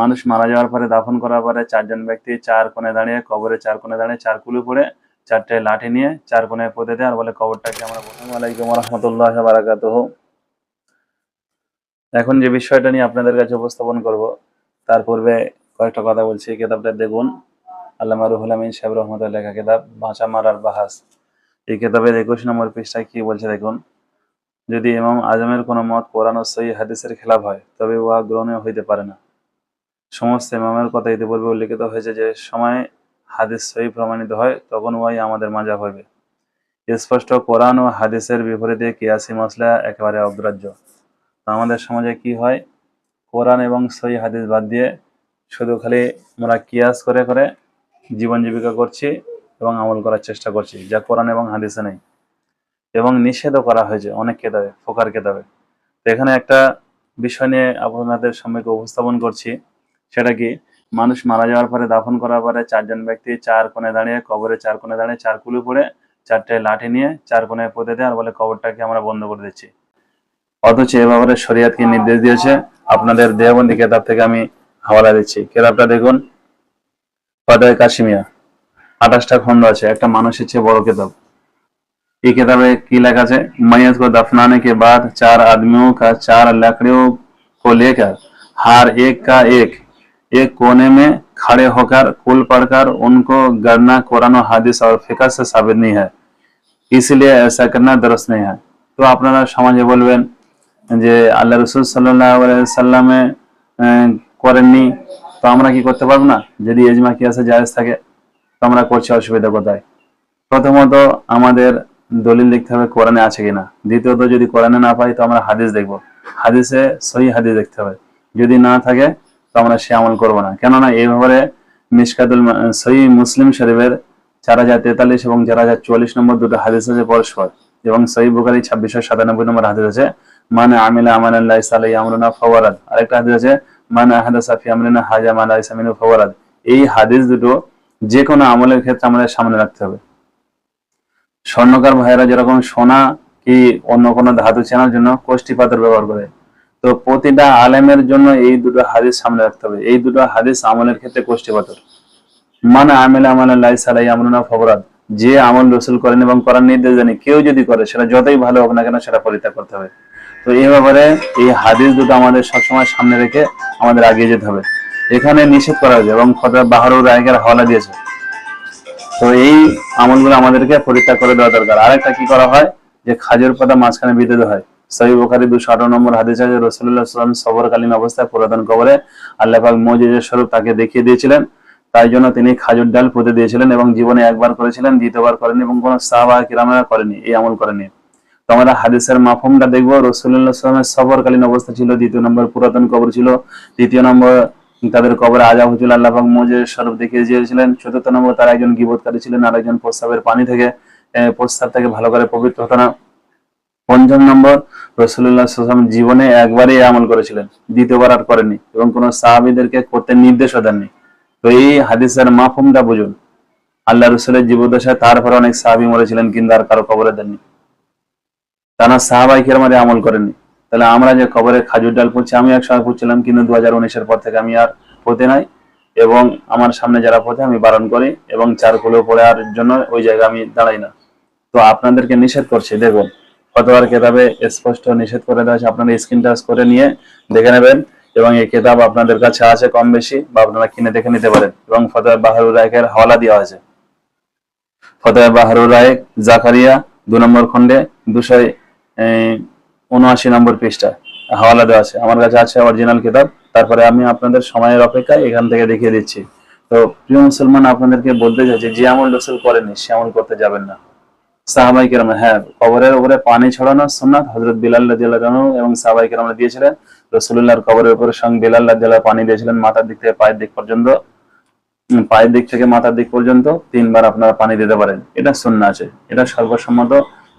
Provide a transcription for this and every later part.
মানুষ মারা যাওয়ার পরে, দাফন করার পরে চারজন ব্যক্তি চার কোণে দাঁড়িয়ে কবরে চার কোণে দাঁড়িয়ে চার কুলু পড়ে চারটে লাঠি নিয়ে চার কোণে পুঁতে দেয়। আর বলে কবরটাকে আমরা আসসালামু আলাইকুম রহমতুল্লাহ বারাকাতুহ। এখন যে বিষয়টা নিয়ে আপনাদের কাছে উপস্থাপন করব, তার পূর্বে কয়েকটা কথা বলছি। কিতাবটা দেখুন। আল্লামা রুহুল আমিন সাহেব রহমতের লেখা কেতাব বাঁচা মারার বাহাস। এই কেতাবের একুশ নম্বর পৃষ্ঠায় কি বলছে দেখুন, যদি ইমাম আজমের কোনো মত কোরআন ও সহি হাদিসের খেলাফ হয়, তবে উহা গ্রহণীয় হইতে পারে না। সমস্ত ইমামের কথা ইতিপূর্বে উল্লেখিত হয়েছে যে, সময় হাদিস সহি প্রমাণিত হয়, তখন উহাই আমাদের মাঝাব হইবে স্পষ্ট কোরআন ও হাদিসের বিপরীতে কিয়াসি মশলা একেবারে অগ্রাহ্য। তো আমাদের সমাজে কি হয়? কোরআন এবং সহি হাদিস বাদ দিয়ে শুধু খালি আমরা কিয়াস করে করে জীবন জীবিকা করছি এবং আমল করার চেষ্টা করছি, যা কোরআন এবং হাদিসে নেই। এবং নিষেধও করা হয়েছে অনেক কেতাবে, ফোকার কেতাবে। তো এখানে একটা বিষয় নিয়ে আপনাদের সম্মুখে উপস্থাপন করছি। সেটা কি মানুষ মারা যাওয়ার পরে দাফন করার পরে চারজন ব্যক্তি চার কোণে দাঁড়িয়ে কবরে চার কোণে দাঁড়িয়ে চার কুলু পড়ে চারটে লাঠি নিয়ে চার কোণে পুঁতে দেয় আর বলে কবরটাকে আমরা বন্ধ করে দিচ্ছি অথচ এ ব্যাপারে শরিয়াত কি নির্দেশ দিয়েছে আপনাদের দেহবন্দি কেতাব থেকে আমি হাওয়ালা দিচ্ছি কেতাবটা দেখুন ফাদায় কাশিমিয়া আঠাশটা খন্ড আছে একটা মানুষের চেয়ে বড় কেতাব ये किताबे की लिखा है मैयत को दफनाने के बाद चार आदमियों का चार लकड़ियों को लेकर हर एक का एक एक कोने में खड़े होकर कुल पढ़कर उनको गढ़ना कुरान और हादिस और फिका से साबित नहीं है इसलिए ऐसा करना दुरुस्त नहीं है তো আপনারা সমাজে বলবেন যে আল্লাহ রসুল সাল্লাহ সাল্লামে করেননি তো আমরা কি করতে পারবো না যদি এজমা কি আছে জায়েজ থাকে তো আমরা করছি অসুবিধা কোথায় প্রথমত আমাদের দলিল দেখতে হবে কোরআনে আছে কিনা দ্বিতীয়ত যদি কোরআনে না পাই তো আমরা হাদিস দেখব হাদিসে সহি হাদিস দেখতে হবে যদি না থাকে তো আমরা সে আমল করব না। কেননা এই ব্যাপারে মিসকাতুল সহি মুসলিম শরীফের চার হাজার তেতাল্লিশ এবং চার হাজার চুয়াল্লিশ নম্বর দুটো হাদিস আছে পরস্পর। এবং সহি বুখারি ছাব্বিশশো সাতানব্বই নম্বর হাদিস আছে মানে আমিলা আমানাল্লাহ সালাই আমরুনা ফওয়ারাদ। আরেকটা হাদিস আছে মানে আহাদা সাফি আমরিনা হাজা মালা ইসামিনু ফওয়ারাদ। এই হাদিস দুটো যে কোনো আমলের ক্ষেত্রে আমাদের সামনে রাখতে হবে। স্বর্ণকার ভাইয়েরা যেরকম সোনা কি অন্য কোনো ধাতু চেনার জন্য কোষ্ঠী পাথর ব্যবহার করে তো প্রতিটা আলেমের জন্য এই দুটো হাদিস সামনে রাখতে হবে। এই দুটো হাদিস আমলের ক্ষেত্রে কোষ্ঠী পাথর মানে আমেল আমল আল্লাহ সালাই আমরুনা ফবরাদ যে আমল রসুল করেন এবং করার নির্দেশ জানি কেউ যদি করে, সেটা যতই ভালো হোক না কেন সেটা পরিত্যাগ করতে হবে। তো এই ব্যাপারে এই হাদিস দুটো আমাদের সবসময় সামনে রেখে আমাদের এগিয়ে যেতে হবে। এখানে নিষেধ করা হয়েছে এবং ফতোয়া বাহারুর রায়কের হাওলা দিয়েছে। তো এই আমলগুলো আমাদেরকে পরিত্যাগ করে দেওয়া দরকার। আরেকটা কি করা হয়? যে খাজুর পাতা মাঝখানে দেওয়া হয়। সহি বুখারি দুশো আঠারো নম্বর হাদিস আছে, রসুল্লাহ সাল্লাম সবরকালীন অবস্থায় পুরাতন কবরে আল্লাহ পাক মজিজের স্বরূপ তাকে দেখিয়ে দিয়েছিলেন। তাই জন্য তিনি খাজুর ডাল পুঁতে দিয়েছিলেন এবং জীবনে একবার করেছিলেন, দ্বিতীয়বার করেনি এবং কোনো সাহাবা কিরামেরা করেনি, এই আমল করেনি তো আমরা হাদিসের মাফহুমটা দেখব, রসুল্লাহ সাল্লামের সবরকালীন অবস্থা ছিল, দ্বিতীয় নম্বর পুরাতন কবর ছিল, তৃতীয় নম্বর তাদের কবরে আজাব হচ্ছিল আল্লাহ পাক মজের স্বরূপ দেখিয়ে দিয়েছিলেন, চতুর্থ নম্বর তারা একজন গিবতকারী ছিলেন আর একজন প্রস্তাবের পানি থেকে প্রস্তাব থেকে ভালো করে পবিত্র হতো না। পঞ্চম নম্বর রসুল্লাহ সাল্লাম জীবনে একবারই আমল করেছিলেন, দ্বিতীয়বার আর করেনি এবং কোন সাহাবিদেরকে করতে নির্দেশও দেননি। তো এই হাদিসের মাফহুমটা বুঝুন। আল্লাহ রসুলের জীবদশায় তারপরে অনেক সাহাবি মরেছিলেন কিন্তু আর কারও কবরে দেননি। তারা সাহাবাই কিরমারে আমল করেননি। তাহলে আমরা যে কবরে খাজুর ডাল পুঁতছি, আমি একসময় পড়ছিলাম কিন্তু দু হাজার উনিশের পর থেকে আমি আর পোতে নাই এবং আমার সামনে যারা পোতে, আমি বারণ করি এবং চার কুলো আর জন্য ওই জায়গায় আমি দাঁড়াই না। তো আপনাদেরকে নিষেধ করছি, দেখুন। ফতোয়ার কেতাবে স্পষ্ট নিষেধ করে দেওয়া আছে আপনারা স্ক্রিন টাচ করে নিয়ে দেখে নেবেন এবং এই কেতাব আপনাদের কাছে আছে কম বেশি বা আপনারা কিনে দেখে নিতে পারেন। এবং ফতোয়া বাহারুর রায়কের হাওয়ালা দেওয়া আছে ফতোয়া বাহারুর রায়ক জাকারিয়া দু নম্বর খণ্ডে দুশো উনআশি নম্বর পৃষ্ঠা হাওয়ালা দেওয়া আছে। আমার কাছে আছে অরিজিনাল কিতাব। তারপরে আমি আপনাদের সময়ের অপেক্ষায় এখান থেকে দেখিয়ে দিচ্ছি। তো প্রিয় মুসলমান, আপনাদেরকে বলতে চাইছি যে আমল রসুল করেনি সে আমল করতে যাবেন না। সাহাবাই কেরাম হ্যাঁ কবরের উপরে পানি ছড়ানো সুন্নাত হজরত বিলাল রাদিয়াল্লাহু এবং সাহাবাই কেরাম দিয়েছিলেন। রসুল্লাহর কবরের উপরে সঙ্গে বিলাল রাদিয়াল্লাহু পানি দিয়েছিলেন মাথার দিক থেকে পায়ের দিক পর্যন্ত। পায়ের দিক থেকে মাথার দিক পর্যন্ত তিনবার আপনারা পানি দিতে পারেন। এটা সুন্না আছে, এটা সর্বসম্মত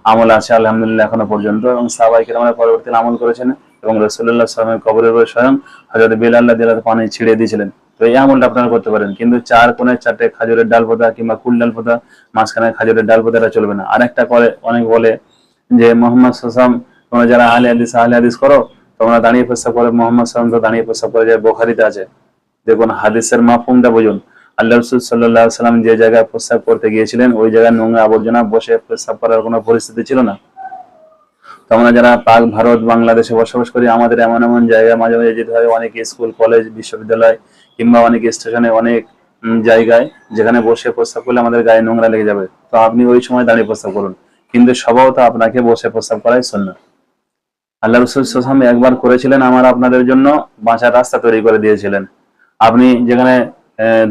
আমল আছে আলহামদুলিল্লাহ এখনও পর্যন্ত এবং সাহাবাই কেরামের পরবর্তী আমল করেছেন এবং রসুল্লাহ সালামের কবরের উপরে স্বয়ং হজরত বিলাল রাদিয়াল্লাহু পানি ছিড়ে দিয়েছিলেন। তো এই আমলটা আপনারা করতে পারেন। কিন্তু চার কোণে চারটে খাজুরের ডাল পোতা কিংবা কুল ডাল পোতা মাঝখানে খাজুরের ডাল পোতাটা চলবে না। আরেকটা করে অনেক বলে যে মোহাম্মদ সাসাম তোমরা যারা আহলে হাদিস আহলে হাদিস করো, তোমরা দাঁড়িয়ে প্রস্তাব করে, মোহাম্মদ সালাম তো দাঁড়িয়ে প্রস্তাব করে যায় বোখারিতে আছে। দেখুন, হাদিসের মাফহুমটা বুঝুন। আল্লাহ রসুল সাল্লাহ সাল্লাম যে জায়গায় প্রস্রাব করতে গিয়েছিলেন, ওই জায়গায় নোংরা আবর্জনা বসে প্রস্রাব করার কোনো পরিস্থিতি ছিল না। তো আমরা যারা পাক ভারত, বাংলাদেশে বসবাস করি, আমাদের এমন এমন জায়গায় মাঝে মাঝে যেতে হয়, অনেক স্কুল, কলেজ, বিশ্ববিদ্যালয় কিংবা অনেক স্টেশনে, অনেক জায়গায় যেখানে বসে প্রস্তাব করলে আমাদের গায়ে নোংরা লেগে যাবে। তো আপনি ওই সময় দাঁড়িয়ে প্রস্তাব করুন। কিন্তু স্বভাবত আপনাকে বসে প্রস্তাব করাই শূন্য। আল্লাহ রসুল একবার করেছিলেন, আমার আপনাদের জন্য বাঁচার রাস্তা তৈরি করে দিয়েছিলেন। আপনি যেখানে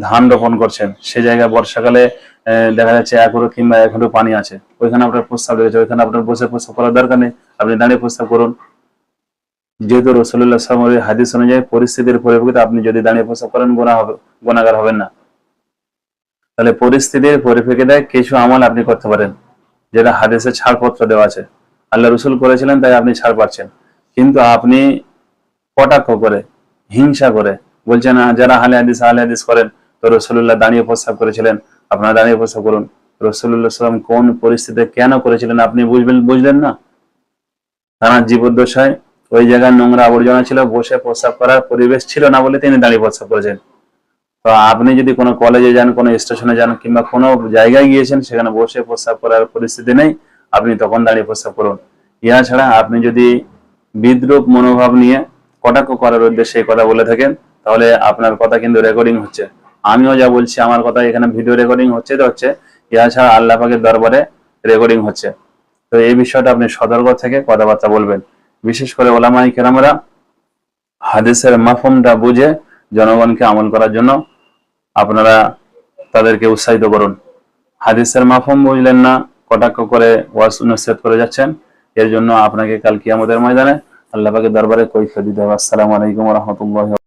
ধান রোপণ করছেন। সে জায়গায় বর্ষাকালে দেখা যাচ্ছে এক হাঁটু কিংবা এক হাঁটু পানি আছে। ওইখানে আপনার প্রস্তাব রয়েছে। ওইখানে আপনার বসে প্রস্তাব করার দরকার নেই। আপনি দাঁড়িয়ে প্রস্তাব করুন। যেহেতু রসুল্লাহ সাল্লামের হাদিস অনুযায়ী পরিস্থিতির পরিপ্রেক্ষিতে আপনি যদি দাঁড়িয়ে প্রস্তাব করেন গোনা হবে গোনাগার হবেন না। তাহলে পরিস্থিতির পরিপ্রেক্ষিতে কিছু আমল আপনি করতে পারেন, যেটা হাদিসে ছাড়পত্র দেওয়া আছে। আল্লাহ রসুল করেছিলেন, তাই আপনি ছাড় পাচ্ছেন। কিন্তু আপনি কটাক্ষ করে, হিংসা করে বলছেন "আহ, যারা হালে হাদিস আহলে হাদিস করেন তো রসুল্লাহ দাঁড়িয়ে প্রস্তাব করেছিলেন। আপনারা দাঁড়িয়ে প্রস্তাব করুন। রসুল্লাহ সাল্লাম কোন পরিস্থিতিতে কেন করেছিলেন আপনি বুঝবেন বুঝলেন না? তারা জীবদ্দশায় ওই জায়গায় নোংরা আবর্জনা ছিল বসে প্রস্রাব করার পরিবেশ ছিল না বলে তিনি দাঁড়িয়ে প্রস্রাব করেছেন। তো আপনি যদি কোনো কলেজে যান কোনো স্টেশনে যান কিংবা কোনো জায়গায় গিয়েছেন সেখানে বসে প্রস্রাব করার পরিস্থিতি নেই আপনি তখন দাঁড়িয়ে প্রস্রাব করুন। ইহা ছাড়া আপনি যদি বিদ্রুপ মনোভাব নিয়ে কটাক্ষ করার উদ্দেশ্যে কথা বলে থাকেন তাহলে আপনার কথা কিন্তু রেকর্ডিং হচ্ছে। আমিও যা বলছি, আমার কথা এখানে ভিডিও রেকর্ডিং হচ্ছে তো হচ্ছে ইহা ছাড়া আল্লাহ পাকের দরবারে রেকর্ডিং হচ্ছে। তো এই বিষয়টা আপনি সতর্ক থেকে কথাবার্তা বলবেন। বিশেষ করে ওলামাই কেরামরা হাদিসের মাফহুমটা বুঝে জনগণকে আমল করার জন্য আপনারা তাদেরকে উৎসাহিত করুন। হাদিসের মাফহুম বুঝলেন না, কটাক্ষ করে ওয়াজ নসিহত করে যাচ্ছেন, এর জন্য আপনাকে কাল কিয়ামতের ময়দানে আল্লাহ পাকের দরবারে কৈফিয়ত দিতে হবে। আসসালামু আলাইকুম রহমতুল্লাহ